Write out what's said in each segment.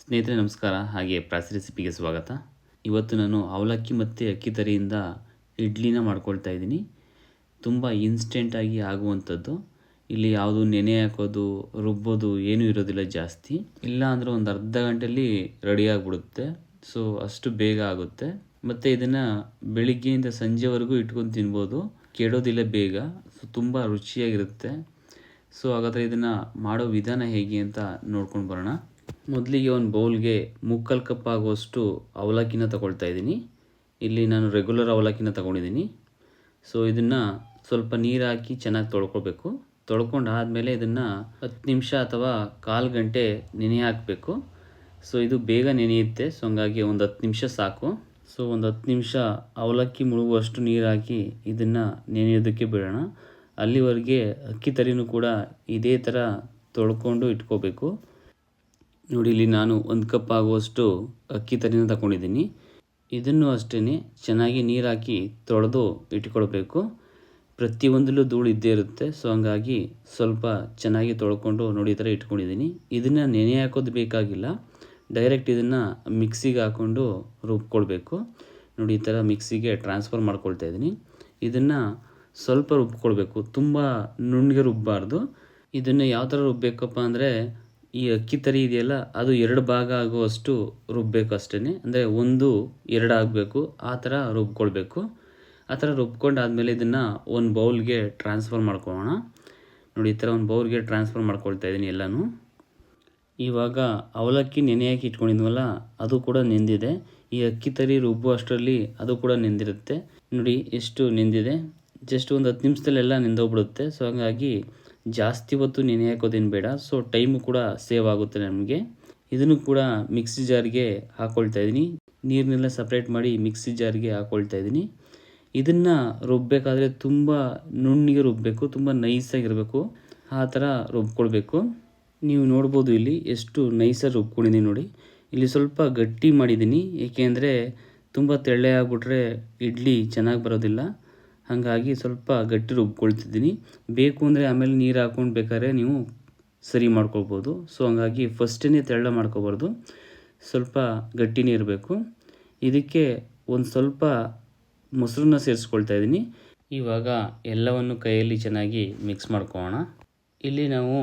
ಸ್ನೇಹಿತರೆ, ನಮಸ್ಕಾರ. ಹಾಗೆ ಪ್ರಾಸಿ ರೆಸಿಪಿಗೆ ಸ್ವಾಗತ. ಇವತ್ತು ನಾನು ಅವಲಕ್ಕಿ ಮತ್ತು ಅಕ್ಕಿ ತರಿಯಿಂದ ಇಡ್ಲಿನ ಮಾಡ್ಕೊಳ್ತಾ ಇದ್ದೀನಿ. ತುಂಬ ಇನ್ಸ್ಟೆಂಟಾಗಿ ಆಗುವಂಥದ್ದು. ಇಲ್ಲಿ ಯಾವುದು ನೆನೆ ಹಾಕೋದು, ರುಬ್ಬೋದು ಏನೂ ಇರೋದಿಲ್ಲ ಜಾಸ್ತಿ. ಇಲ್ಲ ಅಂದರೆ ಒಂದು ಅರ್ಧ ಗಂಟೆಯಲ್ಲಿ ರೆಡಿ ಆಗಿಬಿಡುತ್ತೆ. ಸೊ ಅಷ್ಟು ಬೇಗ ಆಗುತ್ತೆ. ಮತ್ತು ಇದನ್ನು ಬೆಳಿಗ್ಗೆಯಿಂದ ಸಂಜೆವರೆಗೂ ಇಟ್ಕೊಂಡು ತಿನ್ಬೋದು. ಕೆಡೋದಿಲ್ಲ ಬೇಗ. ಸೊ ತುಂಬ ರುಚಿಯಾಗಿರುತ್ತೆ. ಸೊ ಹಾಗಾದರೆ ಇದನ್ನು ಮಾಡೋ ವಿಧಾನ ಹೇಗೆ ಅಂತ ನೋಡ್ಕೊಂಡು ಬರೋಣ. ಮೊದಲಿಗೆ ಒಂದು ಬೌಲ್ಗೆ ಮುಕ್ಕಲ್ ಕಪ್ ಆಗುವಷ್ಟು ಅವಲಕ್ಕಿನ ತಗೊಳ್ತಾ ಇದ್ದೀನಿ. ಇಲ್ಲಿ ನಾನು ರೆಗ್ಯುಲರ್ ಅವಲಕ್ಕಿನ ತಗೊಂಡಿದ್ದೀನಿ. ಸೊ ಇದನ್ನು ಸ್ವಲ್ಪ ನೀರು ಹಾಕಿ ಚೆನ್ನಾಗಿ ತೊಳ್ಕೊಬೇಕು ತೊಳ್ಕೊಂಡು ಆದಮೇಲೆ ಇದನ್ನು ಹತ್ತು ನಿಮಿಷ ಅಥವಾ ಕಾಲು ಗಂಟೆ ನೆನೆ ಹಾಕಬೇಕು. ಸೊ ಇದು ಬೇಗ ನೆನೆಯುತ್ತೆ. ಸೊ ಹಂಗಾಗಿ ಒಂದು ಹತ್ತು ನಿಮಿಷ ಸಾಕು. ಸೊ ಒಂದು ಹತ್ತು ನಿಮಿಷ ಅವಲಕ್ಕಿ ಮುಳುಗುವಷ್ಟು ನೀರು ಹಾಕಿ ಇದನ್ನು ನೆನೆಯೋದಕ್ಕೆ ಬಿಡೋಣ. ಅಲ್ಲಿವರೆಗೆ ಅಕ್ಕಿ ತರಿನೂ ಕೂಡ ಇದೇ ಥರ ತೊಳ್ಕೊಂಡು ಇಟ್ಕೋಬೇಕು. ನೋಡಿ, ಇಲ್ಲಿ ನಾನು ಒಂದು ಕಪ್ ಆಗುವಷ್ಟು ಅಕ್ಕಿ ತರಿನ ತಗೊಂಡಿದ್ದೀನಿ. ಇದನ್ನು ಅಷ್ಟೇ ಚೆನ್ನಾಗಿ ನೀರು ಹಾಕಿ ತೊಳೆದು ಇಟ್ಕೊಳ್ಬೇಕು ಪ್ರತಿಯೊಂದಲ್ಲೂ ಧೂಳು ಇದ್ದೇ ಇರುತ್ತೆ. ಸೊ, ಹಂಗಾಗಿ ಸ್ವಲ್ಪ ಚೆನ್ನಾಗಿ ತೊಳ್ಕೊಂಡು ನೋಡಿ, ಈ ಥರ ಇಟ್ಕೊಂಡಿದ್ದೀನಿ ಇದನ್ನು ನೆನೆ ಹಾಕೋದು ಬೇಕಾಗಿಲ್ಲ. ಡೈರೆಕ್ಟ್ ಇದನ್ನು ಮಿಕ್ಸಿಗೆ ಹಾಕ್ಕೊಂಡು ರುಬ್ಕೊಳ್ಬೇಕು. ನೋಡಿ, ಈ ಥರ ಮಿಕ್ಸಿಗೆ ಟ್ರಾನ್ಸ್ಫರ್ ಮಾಡ್ಕೊಳ್ತಾ ಇದ್ದೀನಿ. ಇದನ್ನು ಸ್ವಲ್ಪ ರುಬ್ಕೊಳ್ಬೇಕು. ತುಂಬ ನುಣ್ಣಗೆ ರುಬ್ಬಾರ್ದು ಇದನ್ನು ಯಾವ ಥರ ರುಬ್ಬೇಕಪ್ಪ ಅಂದರೆ ಈ ಅಕ್ಕಿ ತರಿ ಇದೆಯಲ್ಲ, ಅದು ಎರಡು ಭಾಗ ಆಗುವಷ್ಟು ರುಬ್ಬಬೇಕು ಅಷ್ಟೇ ಅಂದರೆ ಒಂದು ಎರಡು ಆಗಬೇಕು, ಆ ಥರ ರುಬ್ಕೊಳ್ಬೇಕು. ಆ ಥರ ರುಬ್ಕೊಂಡಾದಮೇಲೆ ಇದನ್ನು ಒಂದು ಬೌಲ್ಗೆ ಟ್ರಾನ್ಸ್ಫರ್ ಮಾಡ್ಕೊಳ್ಳೋಣ. ನೋಡಿ, ಈ ಥರ ಒಂದು ಬೌಲ್ಗೆ ಟ್ರಾನ್ಸ್ಫರ್ ಮಾಡ್ಕೊಳ್ತಾ ಇದ್ದೀನಿ ಎಲ್ಲನೂ. ಇವಾಗ ಅವಲಕ್ಕಿ ನೆನೆ ಹಾಕಿ ಇಟ್ಕೊಂಡಿದ್ವಲ್ಲ, ಅದು ಕೂಡ ನೆಂದಿದೆ. ಈ ಅಕ್ಕಿ ತರಿ ರುಬ್ಬು ಅಷ್ಟರಲ್ಲಿ ಅದು ಕೂಡ ನೆಂದಿರುತ್ತೆ. ನೋಡಿ, ಎಷ್ಟು ನೆಂದಿದೆ. ಜಸ್ಟ್ ಒಂದು ಹತ್ತು ನಿಮಿಷದಲ್ಲೆಲ್ಲ ನೆಂದೋಗ್ಬಿಡುತ್ತೆ. ಸೊ, ಹಾಗಾಗಿ ಜಾಸ್ತಿ ಹೊತ್ತು ನೆನೆ ಹಾಕೋದೇನು ಬೇಡ. ಸೊ ಟೈಮು ಕೂಡ ಸೇವ್ ಆಗುತ್ತೆ ನಮಗೆ. ಇದನ್ನು ಕೂಡ ಮಿಕ್ಸಿ ಜಾರ್ಗೆ ಹಾಕ್ಕೊಳ್ತಾ ಇದ್ದೀನಿ ನೀರನ್ನೆಲ್ಲ ಸಪ್ರೇಟ್ ಮಾಡಿ ಮಿಕ್ಸಿ ಜಾರ್ಗೆ ಹಾಕ್ಕೊಳ್ತಾ ಇದ್ದೀನಿ ಇದನ್ನು ರುಬ್ಬಬೇಕಾದ್ರೆ ತುಂಬ ನುಣ್ಣಿಗೆ ರುಬ್ಬಬೇಕು ತುಂಬ ನೈಸಾಗಿರಬೇಕು ಆ ಥರ ರುಬ್ಕೊಳ್ಬೇಕು. ನೀವು ನೋಡ್ಬೋದು ಇಲ್ಲಿ ಎಷ್ಟು ನೈಸಾಗಿ ರುಬ್ಕೊಂಡಿದ್ದೀನಿ ನೋಡಿ. ಇಲ್ಲಿ ಸ್ವಲ್ಪ ಗಟ್ಟಿ ಮಾಡಿದ್ದೀನಿ ಏಕೆಂದರೆ ತುಂಬ ತೆಳ್ಳೆ ಆಗಿಬಿಟ್ರೆ ಇಡ್ಲಿ ಚೆನ್ನಾಗಿ ಬರೋದಿಲ್ಲ. ಹಾಗಾಗಿ ಸ್ವಲ್ಪ ಗಟ್ಟಿ ರುಬ್ಕೊಳ್ತಿದ್ದೀನಿ. ಬೇಕು ಅಂದರೆ ಆಮೇಲೆ ನೀರು ಹಾಕ್ಕೊಂಡು ಬೇಕಾದ್ರೆ ನೀವು ಸರಿ ಮಾಡ್ಕೊಳ್ಬೋದು. ಸೊ ಹಂಗಾಗಿ ಫಸ್ಟೇ ತೆಳ್ಳ ಮಾಡ್ಕೋಬಾರ್ದು. ಸ್ವಲ್ಪ ಗಟ್ಟಿನೇ ಇರಬೇಕು ಇದಕ್ಕೆ ಒಂದು ಸ್ವಲ್ಪ ಮೊಸರನ್ನ ಸೇರಿಸ್ಕೊಳ್ತಾ ಇದ್ದೀನಿ. ಇವಾಗ ಎಲ್ಲವನ್ನು ಕೈಯಲ್ಲಿ ಚೆನ್ನಾಗಿ ಮಿಕ್ಸ್ ಮಾಡ್ಕೋಣ ಇಲ್ಲಿ ನಾವು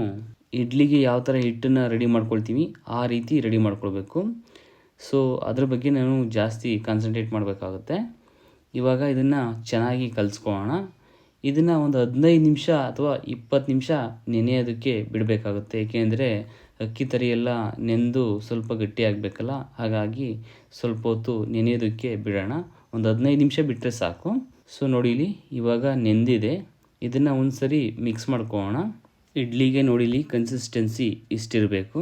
ಇಡ್ಲಿಗೆ ಯಾವ ಥರ ಹಿಟ್ಟನ್ನು ರೆಡಿ ಮಾಡ್ಕೊಳ್ತೀವಿ, ಆ ರೀತಿ ರೆಡಿ ಮಾಡ್ಕೊಳ್ಬೇಕು. ಸೊ ಅದ್ರ ಬಗ್ಗೆ ನಾನು ಜಾಸ್ತಿ ಕಾನ್ಸಂಟ್ರೇಟ್ ಮಾಡಬೇಕಾಗುತ್ತೆ. ಇವಾಗ ಇದನ್ನು ಚೆನ್ನಾಗಿ ಕಲಿಸ್ಕೊಳ್ಳೋಣ. ಇದನ್ನು ಒಂದು ಹದಿನೈದು ನಿಮಿಷ ಅಥವಾ ಇಪ್ಪತ್ತು ನಿಮಿಷ ನೆನೆಯೋದಕ್ಕೆ ಬಿಡಬೇಕಾಗುತ್ತೆ. ಏಕೆಂದರೆ ಅಕ್ಕಿ ತರಿ ಎಲ್ಲ ನೆಂದು ಸ್ವಲ್ಪ ಗಟ್ಟಿ ಆಗಬೇಕಲ್ಲ? ಹಾಗಾಗಿ ಸ್ವಲ್ಪ ಹೊತ್ತು ನೆನೆಯೋದಕ್ಕೆ ಬಿಡೋಣ. ಒಂದು ಹದಿನೈದು ನಿಮಿಷ ಬಿಟ್ಟರೆ ಸಾಕು. ಸೊ ನೋಡಿಲಿ ಇವಾಗ ನೆಂದಿದೆ. ಇದನ್ನು ಒಂದು ಸರಿ ಮಿಕ್ಸ್ ಮಾಡ್ಕೊಳ್ಳೋಣ. ಇಡ್ಲಿಗೆ ನೋಡಿಲಿ ಕನ್ಸಿಸ್ಟೆನ್ಸಿ ಇಷ್ಟಿರಬೇಕು.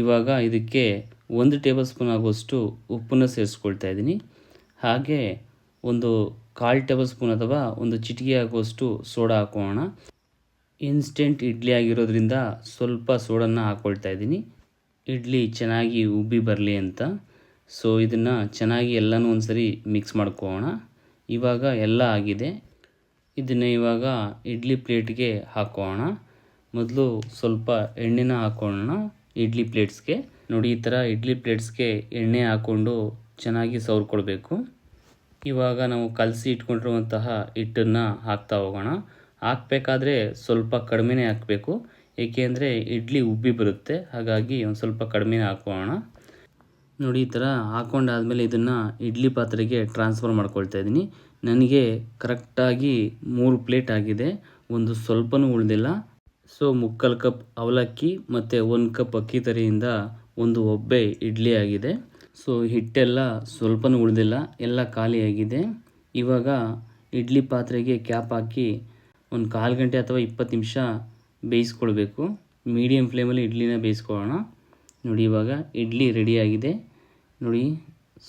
ಇವಾಗ ಇದಕ್ಕೆ ಒಂದು ಟೇಬಲ್ ಸ್ಪೂನ್ ಆಗುವಷ್ಟು ಉಪ್ಪನ್ನು ಸೇರಿಸ್ಕೊಳ್ತಾ ಇದ್ದೀನಿ. ಹಾಗೆ ಒಂದು ಕಾಲು ಟೇಬಲ್ ಸ್ಪೂನ್ ಅಥವಾ ಒಂದು ಚಿಟಿಕೆ ಆಗುವಷ್ಟು ಸೋಡಾ ಹಾಕೋಣ. ಇನ್ಸ್ಟೆಂಟ್ ಇಡ್ಲಿ ಆಗಿರೋದ್ರಿಂದ ಸ್ವಲ್ಪ ಸೋಡನ್ನ ಹಾಕ್ಕೊಳ್ತಾ ಇದ್ದೀನಿ. ಇಡ್ಲಿ ಚೆನ್ನಾಗಿ ಉಬ್ಬಿ ಬರಲಿ ಅಂತ. ಸೊ, ಇದನ್ನು ಚೆನ್ನಾಗಿ ಎಲ್ಲನೂ ಒಂದು ಸರಿ ಮಿಕ್ಸ್ ಮಾಡ್ಕೋಣ. ಇವಾಗ ಎಲ್ಲ ಆಗಿದೆ. ಇದನ್ನು ಇವಾಗ ಇಡ್ಲಿ ಪ್ಲೇಟ್ಗೆ ಹಾಕೋಣ. ಮೊದಲು ಸ್ವಲ್ಪ ಎಣ್ಣೆನ ಹಾಕೋಣ ಇಡ್ಲಿ ಪ್ಲೇಟ್ಸ್ಗೆ. ನೋಡಿ, ಈ ಥರ ಇಡ್ಲಿ ಪ್ಲೇಟ್ಸ್ಗೆ ಎಣ್ಣೆ ಹಾಕ್ಕೊಂಡು ಚೆನ್ನಾಗಿ ಸವರ್ಕೊಳ್ಬೇಕು ಇವಾಗ ನಾವು ಕಲಸಿ ಇಟ್ಕೊಂಡಿರುವಂತಹ ಹಿಟ್ಟನ್ನು ಹಾಕ್ತಾ ಹೋಗೋಣ. ಹಾಕಬೇಕಾದ್ರೆ ಸ್ವಲ್ಪ ಕಡಿಮೆನೇ ಹಾಕಬೇಕು. ಏಕೆಂದರೆ ಇಡ್ಲಿ ಉಬ್ಬಿ ಬರುತ್ತೆ. ಹಾಗಾಗಿ ಒಂದು ಸ್ವಲ್ಪ ಕಡಿಮೆನೇ ಹಾಕೋಣ. ನೋಡಿ, ಈ ಥರ ಹಾಕೊಂಡಾದಮೇಲೆ ಇದನ್ನು ಇಡ್ಲಿ ಪಾತ್ರೆಗೆ ಟ್ರಾನ್ಸ್ಫರ್ ಮಾಡ್ಕೊಳ್ತಾ ಇದ್ದೀನಿ. ನನಗೆ ಕರೆಕ್ಟಾಗಿ ಮೂರು ಪ್ಲೇಟ್ ಆಗಿದೆ. ಒಂದು ಸ್ವಲ್ಪನೂ ಉಳಿದಿಲ್ಲ. ಸೊ, ಮುಕ್ಕಾಲು ಕಪ್ ಅವಲಕ್ಕಿ ಮತ್ತು ಒಂದು ಕಪ್ ಅಕ್ಕಿ ತರಿಯಿಂದ ಒಂದು ಒಬ್ಬೆ ಇಡ್ಲಿ ಆಗಿದೆ. ಸೊ ಹಿಟ್ಟೆಲ್ಲ ಸ್ವಲ್ಪನೂ ಉಳಿದಿಲ್ಲ. ಎಲ್ಲ ಖಾಲಿಯಾಗಿದೆ ಇವಾಗ ಇಡ್ಲಿ ಪಾತ್ರೆಗೆ ಕ್ಯಾಪ್ ಹಾಕಿ ಒಂದು ಕಾಲು ಗಂಟೆ ಅಥವಾ ಇಪ್ಪತ್ತು ನಿಮಿಷ ಬೇಯಿಸ್ಕೊಳ್ಬೇಕು. ಮೀಡಿಯಮ್ ಫ್ಲೇಮಲ್ಲಿ ಇಡ್ಲಿನ ಬೇಯಿಸ್ಕೊಳ್ಳೋಣ. ನೋಡಿ, ಇವಾಗ ಇಡ್ಲಿ ರೆಡಿಯಾಗಿದೆ ನೋಡಿ,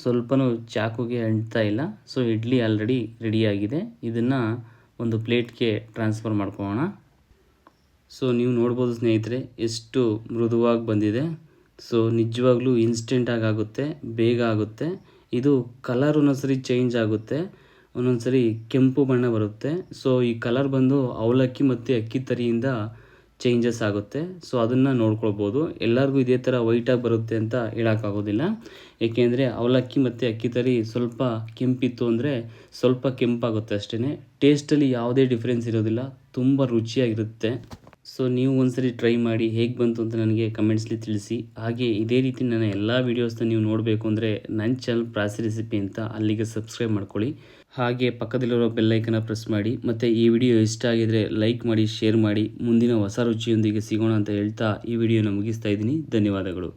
ಸ್ವಲ್ಪನೂ ಚಾಕುಗೆ ಅಂಟ್ತಾ ಇಲ್ಲ. ಸೊ ಇಡ್ಲಿ ಆಲ್ರೆಡಿ ರೆಡಿಯಾಗಿದೆ ಇದನ್ನು ಒಂದು ಪ್ಲೇಟ್ಗೆ ಟ್ರಾನ್ಸ್ಫರ್ ಮಾಡ್ಕೊಳ್ಳೋಣ. ಸೊ ನೀವು ನೋಡ್ಬೋದು ಸ್ನೇಹಿತರೆ, ಎಷ್ಟು ಮೃದುವಾಗಿ ಬಂದಿದೆ. ಸೊ ನಿಜವಾಗ್ಲೂ ಇನ್ಸ್ಟೆಂಟಾಗಿ ಆಗುತ್ತೆ, ಬೇಗ ಆಗುತ್ತೆ. ಇದು ಕಲರ್ ಒಂದೊಂದ್ಸರಿ ಚೇಂಜ್ ಆಗುತ್ತೆ, ಒಂದೊಂದ್ಸರಿ ಕೆಂಪು ಬಣ್ಣ ಬರುತ್ತೆ. ಸೊ ಈ ಕಲರ್ ಬಂದು ಅವಲಕ್ಕಿ ಮತ್ತು ಅಕ್ಕಿ ತರಿಯಿಂದ ಚೇಂಜಸ್ ಆಗುತ್ತೆ. ಸೊ ಅದನ್ನು ನೋಡ್ಕೊಳ್ಬೋದು. ಎಲ್ಲರಿಗೂ ಇದೇ ಥರ ವೈಟಾಗಿ ಬರುತ್ತೆ ಅಂತ ಹೇಳೋಕ್ಕಾಗೋದಿಲ್ಲ. ಏಕೆಂದರೆ ಅವಲಕ್ಕಿ ಮತ್ತು ಅಕ್ಕಿ ತರಿ ಸ್ವಲ್ಪ ಕೆಂಪಿತ್ತು ಅಂದರೆ ಸ್ವಲ್ಪ ಕೆಂಪಾಗುತ್ತೆ ಅಷ್ಟೇ ಟೇಸ್ಟಲ್ಲಿ ಯಾವುದೇ ಡಿಫ್ರೆನ್ಸ್ ಇರೋದಿಲ್ಲ. ತುಂಬ ರುಚಿಯಾಗಿರುತ್ತೆ. ಸೊ ನೀವು ಒಂದ್ಸರಿ ಟ್ರೈ ಮಾಡಿ ಹೇಗೆ ಬಂತು ಅಂತ ನನಗೆ ಕಮೆಂಟ್ಸ್ಲಿ ತಿಳಿಸಿ. ಹಾಗೆ ಇದೇ ರೀತಿ ನನ್ನ ಎಲ್ಲ ವೀಡಿಯೋಸ್ನ ನೀವು ನೋಡಬೇಕು ಅಂದರೆ ನನ್ನ ಚಾನಲ್ ಪ್ರಾಸಿ ರೆಸಿಪಿ ಅಂತ ಅಲ್ಲಿಗೆ ಸಬ್ಸ್ಕ್ರೈಬ್ ಮಾಡ್ಕೊಳ್ಳಿ. ಹಾಗೆ ಪಕ್ಕದಲ್ಲಿರೋ ಬೆಲ್ಲೈಕನ್ನ ಪ್ರೆಸ್ ಮಾಡಿ. ಮತ್ತು ಈ ವಿಡಿಯೋ ಇಷ್ಟ ಆಗಿದರೆ ಲೈಕ್ ಮಾಡಿ ಶೇರ್ ಮಾಡಿ. ಮುಂದಿನ ಹೊಸ ರುಚಿಯೊಂದಿಗೆ ಸಿಗೋಣ ಅಂತ ಹೇಳ್ತಾ ಈ ವಿಡಿಯೋನ ಮುಗಿಸ್ತಾ ಇದ್ದೀನಿ. ಧನ್ಯವಾದಗಳು.